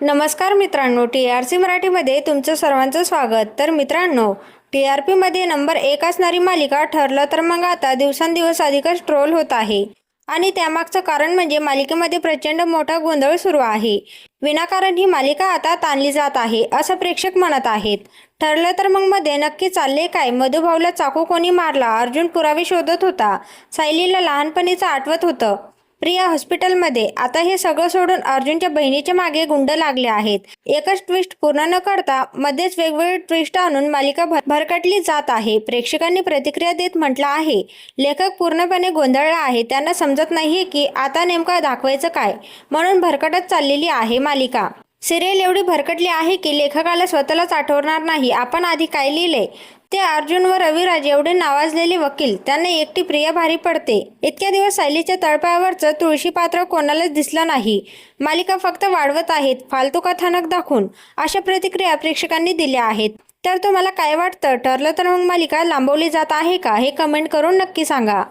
नमस्कार मित्रांनो T R C मराठीमध्ये तुमचं सर्वांचं स्वागत. तर मित्रांनो टी आर पीमध्ये नंबर एक असणारी मालिका ठरलं तर मग आता दिवसांदिवस अधिकच ट्रोल होत आहे. आणि त्यामागचं कारण म्हणजे मालिकेमध्ये प्रचंड मोठा गोंधळ सुरू आहे. विनाकारण ही मालिका आता ताणली जात आहे असं प्रेक्षक म्हणत आहेत. ठरलं तर मग मध्ये नक्की चालले काय? मधुभाऊला चाकू कोणी मारला? अर्जुन पुरावे शोधत होता. सायलीला लहानपणीचं आठवत होतं. प्रिया हॉस्पिटलमध्ये. आता हे सगळं सोडून अर्जुनच्या बहिणीच्या मागे गुंड लागले आहेत. एकच ट्विस्ट पूर्ण न करता मध्येच वेगवेगळे ट्विस्ट आणून मालिका भर- भरकटली जात आहे. प्रेक्षकांनी प्रतिक्रिया देत म्हटलं आहे. लेखक पूर्णपणे गोंधळला आहे. त्यांना समजत नाहीये की आता नेमकं दाखवायचं काय? म्हणून भरकटत चाललेली आहे मालिका. सिरियल एवढी भरकटली आहे की लेखकाला स्वतःलाच आठवणार नाही. आपण आधी काय लिहिले? ते अर्जुन व रविराज एवढे नावाजलेले वकील. त्यांना एकटी प्रिया भारी पडते. इतक्या दिवस सायलीच्या तळपावरचं तुळशी पात्र कोणालाच दिसलं नाही. मालिका फक्त वाढवत आहेत. फालतू कथानक दाखवून अशा प्रतिक्रिया प्रेक्षकांनी दिल्या आहेत. तर तुम्हाला काय वाटतं? ठरलं तर मग मालिका लांबवली जात आहे का? हे कमेंट करून नक्की सांगा.